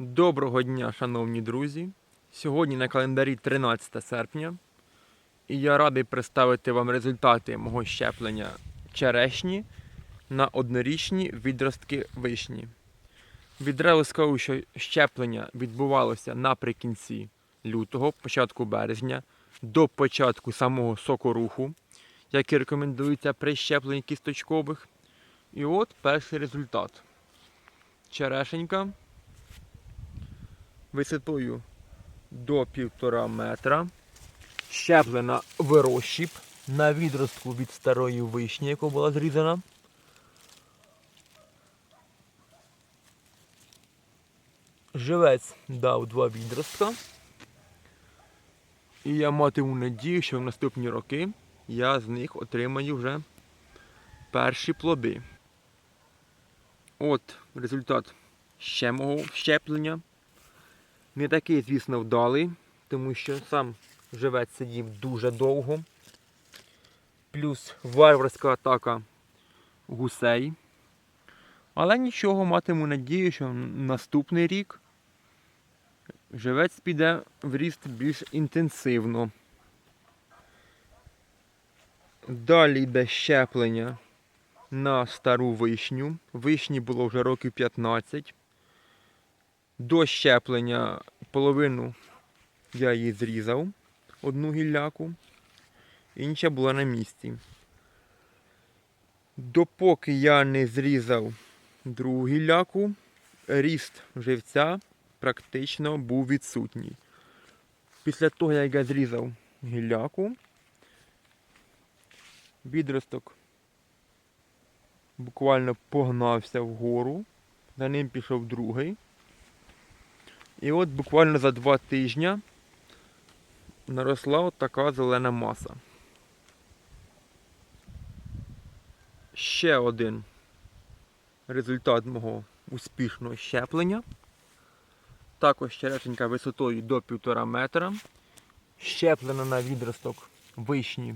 Доброго дня, шановні друзі! Сьогодні на календарі 13 серпня, і я радий представити вам результати мого щеплення черешні на однорічні відростки вишні. Відразу скажу, що щеплення відбувалося наприкінці лютого, початку березня, до початку самого сокоруху, який рекомендується при щепленні кісточкових. І от перший результат. Черешенька висотою до півтора метра. Щеплена в розщіп на відростку від старої вишні, яка була зрізана. Живець дав два відростка. І я матиму надію, що в наступні роки я з них отримаю вже перші плоди. От результат ще мого щеплення. Не такий, звісно, вдалий, тому що сам живець сидів дуже довго. Плюс варварська атака гусей. Але нічого, матиму надію, що наступний рік живець піде в ріст більш інтенсивно. Далі йде щеплення на стару вишню. Вишні було вже років 15. До щеплення половину я її зрізав, одну гілляку, інша була на місці. Допоки я не зрізав другу гілляку, ріст живця практично був відсутній. Після того, як я зрізав гілляку, відросток буквально погнався вгору, за ним пішов другий. І от буквально за два тижні наросла от така зелена маса. Ще один результат мого успішного щеплення. Також черешенька висотою до 1,5 метра. Щеплена на відросток вишні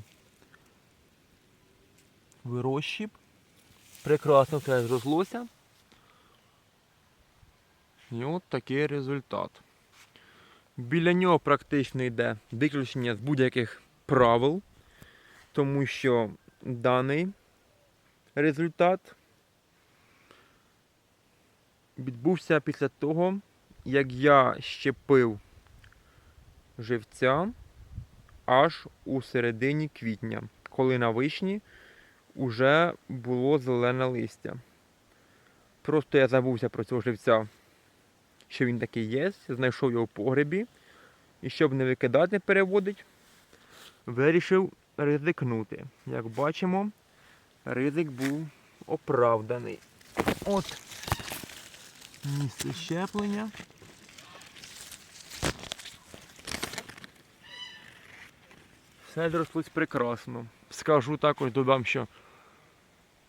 вирощіп. Прекрасно все зрослося. І от такий результат. Біля нього практично йде виключення з будь-яких правил, тому що даний результат відбувся після того, як я щепив живця аж у середині квітня, коли на вишні вже було зелене листя. Просто я забувся про цього живця що він такий є, знайшов його в погребі. І щоб не викидати, переводить, вирішив ризикнути. Як бачимо, ризик був оправданий. От місце щеплення. Все зрослось прекрасно. Скажу також, додам, що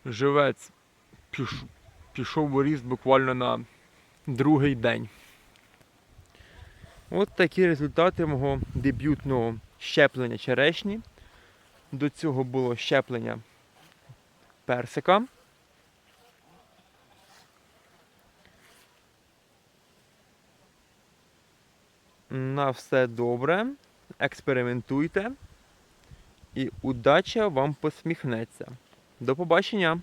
живець пішов у ріст буквально на другий день. От такі результати мого дебютного щеплення черешні. До цього було щеплення персика. На все добре. Експериментуйте. І удача вам посміхнеться. До побачення!